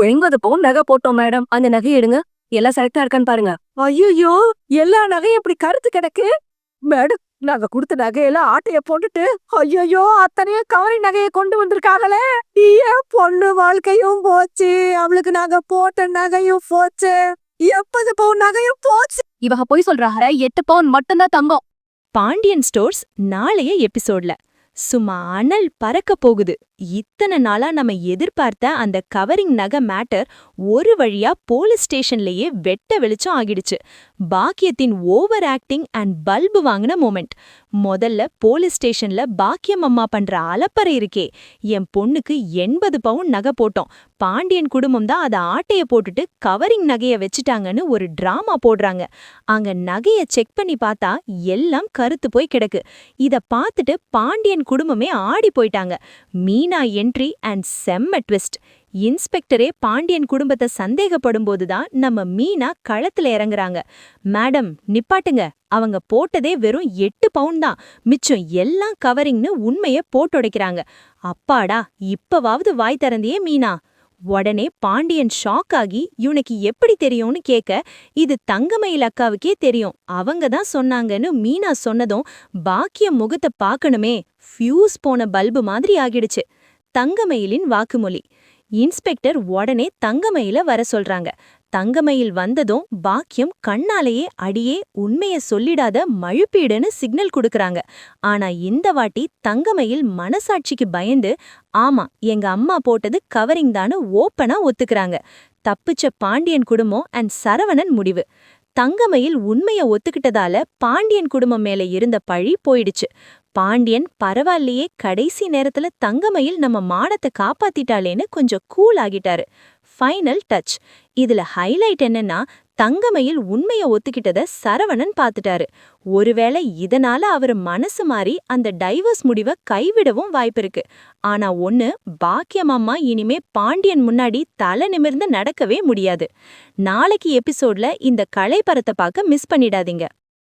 ஒழுங்கது பவுன் நகை போட்டோம் மேடம். அந்த நகை எடுங்க. எல்லாம் செலக்டா இருக்கான்னு பாருங்க. ஐயோ எல்லா நகையும் இப்படி கருத்து கிடக்கு? மேடம் நாங்க கொடுத்த நகையெல்லாம் ஆட்டைய போட்டுட்டு ஐயோ அத்தனையும் கவரி நகையை கொண்டு வந்திருக்காங்களே. ஏன் பொண்ணு வாழ்க்கையும் போச்சு. அவளுக்கு நாங்க போட்ட நகையும் போச்சு. எப்பது பவுன் நகையும் போச்சு? இவங்க போய் சொல்றாங்க எட்டு பவுன் மட்டும்தான் தங்கம். பாண்டியன் ஸ்டோர்ஸ் நாளைய எபிசோட்ல. சும்மா அனல் பறக்க போகுது. இத்தனை நாளா நம்ம எதிர்பார்த்த அந்த கவரிங் நகை மேட்டர் ஒரு வழியா போலீஸ் ஸ்டேஷன்லயே வெட்ட வெளிச்சம் ஆகிடுச்சு. பாக்கியத்தின் ஓவர் ஆக்டிங் அண்ட் பல்பு வாங்கின மொமெண்ட். முதல்ல போலீஸ் ஸ்டேஷன்ல பாக்கியம் அம்மா பண்ற அலப்பறை இருக்கே. என் பொண்ணுக்கு எண்பது பவுன் நகை போட்டோம். பாண்டியன் குடும்பம் தான் அதை ஆட்டைய போட்டுட்டு கவரிங் நகைய வச்சுட்டாங்கன்னு ஒரு டிராமா போடுறாங்க. அங்க நகைய செக் பண்ணி பார்த்தா எல்லாம் கருத்து போய் கிடக்கு. இத பார்த்துட்டு பாண்டியன் குடும்பமே ஆடி போயிட்டாங்க. மீனா என்ட்ரி அண்ட் செம்ம ட்விஸ்ட் இன்ஸ்பெக்டரே பாண்டியன் குடும்பத்தை சந்தேகப்படும் தான் நம்ம மீனா களத்துல இறங்குறாங்க. மேடம் நிப்பாட்டுங்க. அவங்க போட்டதே வெறும் எட்டு பவுண்ட் தான். மிச்சம் எல்லாம் கவரிங்னு உண்மைய போட்டுடைக்கிறாங்க. அப்பாடா இப்பவாவது வாய் திறந்தியே மீனா. உடனே பாண்டியன் ஷாக் ஆகி இவனுக்கு எப்படி தெரியும்னு கேட்க இது தங்கமயில் அக்காவுக்கே தெரியும். அவங்க தான் சொன்னாங்கன்னு மீனா சொன்னதும் பாக்கிய முகத்தை பார்க்கணுமே. ஃபியூஸ் போன பல்பு மாதிரி ஆகிடுச்சு. தங்கமயிலின் வாக்குமொழி. இன்ஸ்பெக்டர் உடனே தங்கமயில வர சொல்றாங்க. தங்கமயில் வந்ததும் பாக்கியம் கண்ணாலேயே அடியே உண்மைய சொல்லிடாத மழுப்பீடுன்னு சிக்னல் கொடுக்கறாங்க. ஆனா இந்த வாட்டி தங்கமயில் மனசாட்சிக்கு பயந்து ஆமா எங்க அம்மா போட்டது கவரிங் தான்னு ஓப்பனா ஒத்துக்கறாங்க. தப்பிச்ச பாண்டியன் குடும்பம் அண்ட் சரவணன் முடிவு. தங்கமயில் உண்மைய ஒத்துக்கிட்டதால பாண்டியன் குடும்பம் மேல இருந்த பழி போயிடுச்சு. பாண்டியன் பரவாயில்லையே கடைசி நேரத்துல தங்கமயில் நம்ம மானத்தை காப்பாத்திட்டாளேன்னு கொஞ்சம் கூல் ஆகிட்டாரு. ஃபைனல் டச் இதுல ஹைலைட் என்னன்னா தங்கமயில் உண்மைய ஒத்துக்கிட்டத சரவணன் பாத்துட்டாரு ஒருவேளை இதனால அவர் மனசு மாறி அந்த டைவர்ஸ் முடிவை கைவிடவும் வாய்ப்பிருக்கு. ஆனா ஒண்ணு பாக்கியமம்மா இனிமே பாண்டியன் முன்னாடி தலை நிமிர்ந்து நடக்கவே முடியாது. நாளைக்கு எபிசோட்ல இந்த களைப்பரத்தை பார்க்க மிஸ் பண்ணிடாதீங்க.